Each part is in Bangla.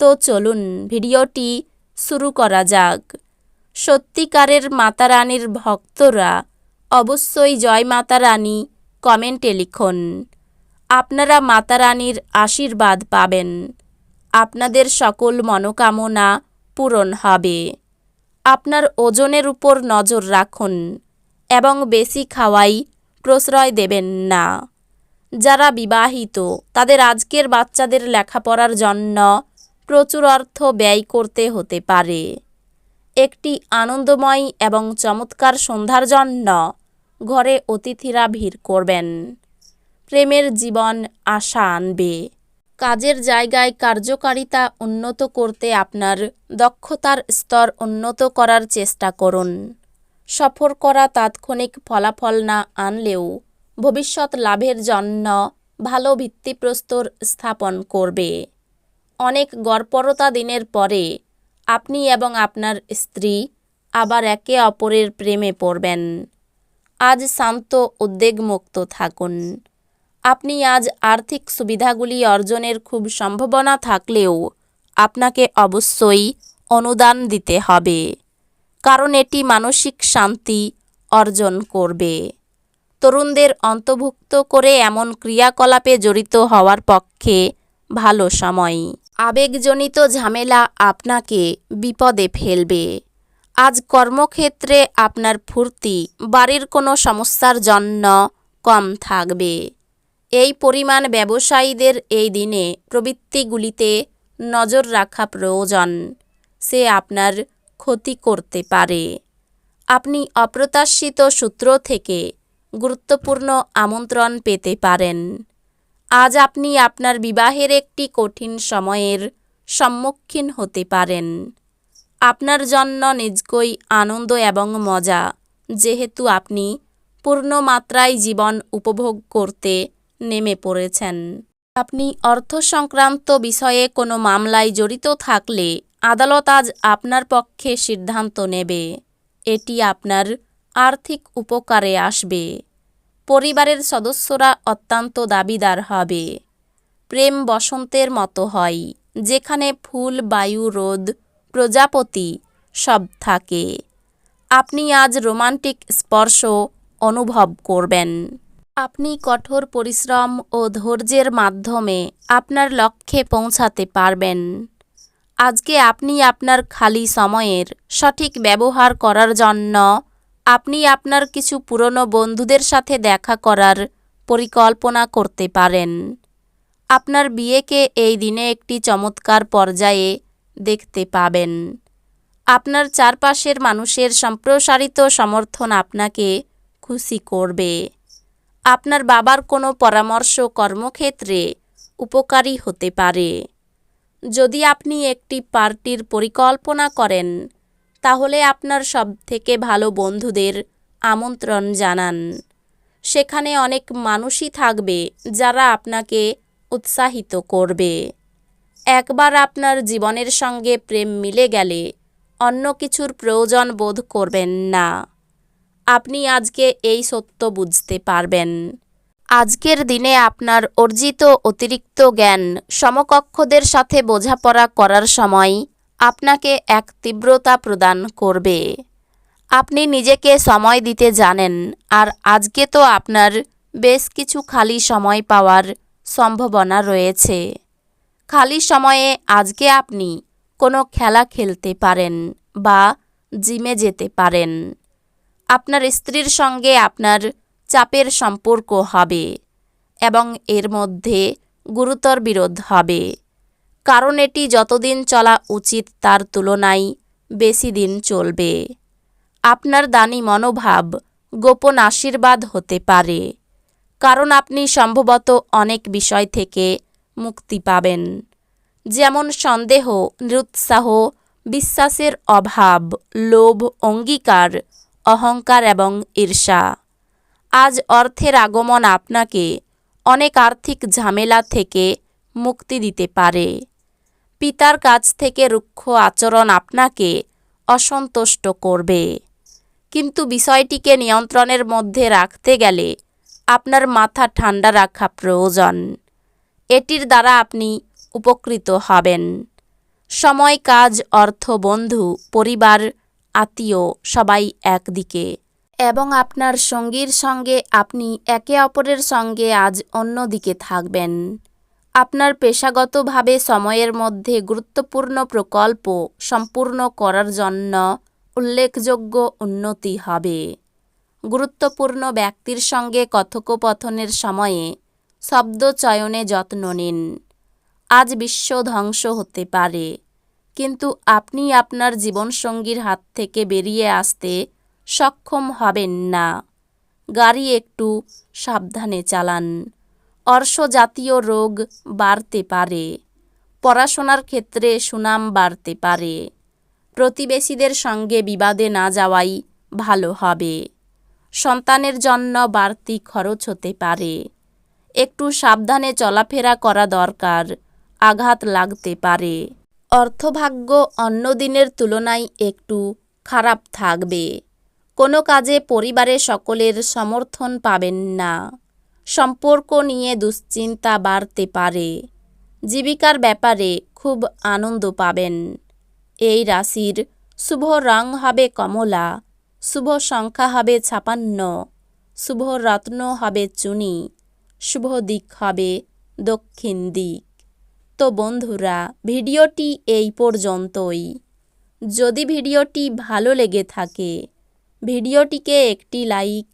তো চলুন ভিডিওটি শুরু করা যাক। সত্যিকারের মাতা রানীর ভক্তরা অবশ্যই জয় মাতা রানী কমেন্টে লিখুন। আপনারা মাতা রানীর আশীর্বাদ পাবেন। আপনাদের সকল মনোকামনা পূরণ হবে। আপনার ওজনের উপর নজর রাখুন এবং বেশি খাওয়াই প্রশ্রয় দেবেন না। যারা বিবাহিত, তাদের আজকের বাচ্চাদের লেখাপড়ার জন্য প্রচুর অর্থ ব্যয় করতে হতে পারে। একটি আনন্দময় এবং চমৎকার সন্ধ্যার জন্য ঘরে অতিথিরা ভিড় করবেন। প্রেমের জীবন আশা আনবে। কাজের জায়গায় কার্যকারিতা উন্নত করতে আপনার দক্ষতার স্তর উন্নত করার চেষ্টা করুন। সফর করা তাৎক্ষণিক ফলাফল না আনলেও ভবিষ্যৎ লাভের জন্য ভালো ভিত্তিপ্রস্তর স্থাপন করবে। অনেক গড়পরতা দিনের পরে আপনি এবং আপনার স্ত্রী আবার একে অপরের প্রেমে পড়বেন। আজ শান্ত উদ্বেগমুক্ত থাকুন। আপনি আজ আর্থিক সুবিধাগুলি অর্জনের খুব সম্ভাবনা থাকলেও আপনাকে অবশ্যই অনুদান দিতে হবে, কারণ এটি মানসিক শান্তি অর্জন করবে। তরুণদের অন্তর্ভুক্ত করে এমন ক্রিয়াকলাপে জড়িত হওয়ার পক্ষে ভালো সময়। আবেগজনিত ঝামেলা আপনাকে বিপদে ফেলবে। আজ কর্মক্ষেত্রে আপনার ফুর্তি, বাড়ির কোনো সমস্যার জন্য কম থাকবে। এই পরিমাণ ব্যবসায়ীদের এই দিনে প্রবৃত্তিগুলিতে নজর রাখা প্রয়োজন। সে আপনার ক্ষতি করতে পারে। আপনি অপ্রত্যাশিত সূত্র থেকে গুরুত্বপূর্ণ আমন্ত্রণ পেতে পারেন। আজ আপনি আপনার বিবাহের একটি কঠিন সময়ের সম্মুখীন হতে পারেন। আপনার জন্য নিজকই আনন্দ এবং মজা, যেহেতু আপনি পূর্ণ মাত্রায় জীবন উপভোগ করতে নেমে পড়েছেন। আপনি অর্থ সংক্রান্ত বিষয়ে কোনো মামলায় জড়িত থাকলে আদালত আজ আপনার পক্ষে সিদ্ধান্ত নেবে। এটি আপনার আর্থিক উপকারে আসবে। পরিবারের সদস্যরা অত্যন্ত দাবিদার হবে। প্রেম বসন্তের মতো হয়, যেখানে ফুল, বায়ু, রোদ, প্রজাপতি সব থাকে। আপনি আজ রোমান্টিক স্পর্শ অনুভব করবেন। আপনি কঠোর পরিশ্রম ও ধৈর্যের মাধ্যমে আপনার লক্ষ্যে পৌঁছাতে পারবেন। আজকে আপনি আপনার খালি সময়ের সঠিক ব্যবহার করার জন্য আপনি আপনার কিছু পুরনো বন্ধুদের সাথে দেখা করার পরিকল্পনা করতে পারেন। আপনার বিয়েকে এই দিনে একটি চমৎকার পর্যায়ে দেখতে পাবেন। আপনার চারপাশের মানুষের সম্প্রসারিত সমর্থন আপনাকে খুশি করবে। আপনার বাবার কোনো পরামর্শ কর্মক্ষেত্রে উপকারী হতে পারে। যদি আপনি একটি পার্টির পরিকল্পনা করেন তাহলে আপনার সবথেকে ভালো বন্ধুদের আমন্ত্রণ জানান। সেখানে অনেক মানুষই থাকবে যারা আপনাকে উৎসাহিত করবে। একবার আপনার জীবনের সঙ্গে প্রেম মিলে গেলে অন্য কিছুর প্রয়োজন বোধ করবেন না। আপনি আজকে এই সত্য বুঝতে পারবেন। আজকের দিনে আপনার অর্জিত অতিরিক্ত জ্ঞান সমকক্ষদের সাথে বোঝাপড়া করার সময় আপনাকে এক তীব্রতা প্রদান করবে। আপনি নিজেকে সময় দিতে জানেন, আর আজকে তো আপনার বেশ কিছু খালি সময় পাওয়ার সম্ভাবনা রয়েছে। খালি সময়ে আজকে আপনি কোনো খেলা খেলতে পারেন বা জিমে যেতে পারেন। আপনার স্ত্রীর সঙ্গে আপনার চাপের সম্পর্ক হবে এবং এর মধ্যে গুরুতর বিরোধ হবে। কারণ এটি যতদিন চলা উচিত তার তুলনায় বেশি দিন চলবে। আপনার দানি মনোভাব গোপন আশীর্বাদ হতে পারে, কারণ আপনি সম্ভবত অনেক বিষয় থেকে মুক্তি পাবেন, যেমন সন্দেহ, নিরুৎসাহ, বিশ্বাসের অভাব, লোভ, অঙ্গীকার, অহংকার এবং ঈর্ষা। আজ অর্থের আগমন আপনাকে অনেক আর্থিক ঝামেলা থেকে মুক্তি দিতে পারে। পিতার কাছ থেকে রুক্ষ আচরণ আপনাকে অসন্তুষ্ট করবে। কিন্তু বিষয়টিকে নিয়ন্ত্রণের মধ্যে রাখতে গেলে আপনার মাথা ঠান্ডা রাখা প্রয়োজন। এটির দ্বারা আপনি উপকৃত হবেন। সময়, কাজ, অর্থ, বন্ধু, পরিবার, আত্মীয় সবাই একদিকে। এবং আপনার সঙ্গীর সঙ্গে আপনি একে অপরের সঙ্গে আজ অন্যদিকে থাকবেন। আপনার পেশাগতভাবে সময়ের মধ্যে গুরুত্বপূর্ণ প্রকল্প সম্পূর্ণ করার জন্য উল্লেখযোগ্য উন্নতি হবে। গুরুত্বপূর্ণ ব্যক্তির সঙ্গে কথোপকথনের সময়ে শব্দ চয়নে যত্ন নিন। আজ বিশ্ব ধ্বংস হতে পারে, কিন্তু আপনি আপনার জীবনসঙ্গীর হাত থেকে বেরিয়ে আসতে সক্ষম হবেন না। গাড়ি একটু সাবধানে চালান। অর্শজাতীয় রোগ বাড়তে পারে। পড়াশোনার ক্ষেত্রে সুনাম বাড়তে পারে। প্রতিবেশীদের সঙ্গে বিবাদে না যাওয়াই ভালো হবে। সন্তানের জন্য বাড়তি খরচ হতে পারে। একটু সাবধানে চলাফেরা করা দরকার, আঘাত লাগতে পারে। অর্থভাগ্য অন্য দিনের তুলনায় একটু খারাপ থাকবে। কোনো কাজে পরিবারের সকলের সমর্থন পাবেন না। সম্পর্ক নিয়ে দুশ্চিন্তা বাড়তে পারে। জীবিকার ব্যাপারে খুব আনন্দ পাবেন। এই রাশির শুভ রং হবে কমলা, শুভ সংখ্যা হবে ছাপান্ন, শুভ রত্ন হবে চুনি, শুভ দিক হবে দক্ষিণ দিক। তো বন্ধুরা, ভিডিওটি এই পর্যন্তই। যদি ভিডিওটি ভালো লেগে থাকে, ভিডিওটিকে একটি লাইক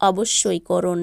অবশ্যই করুন।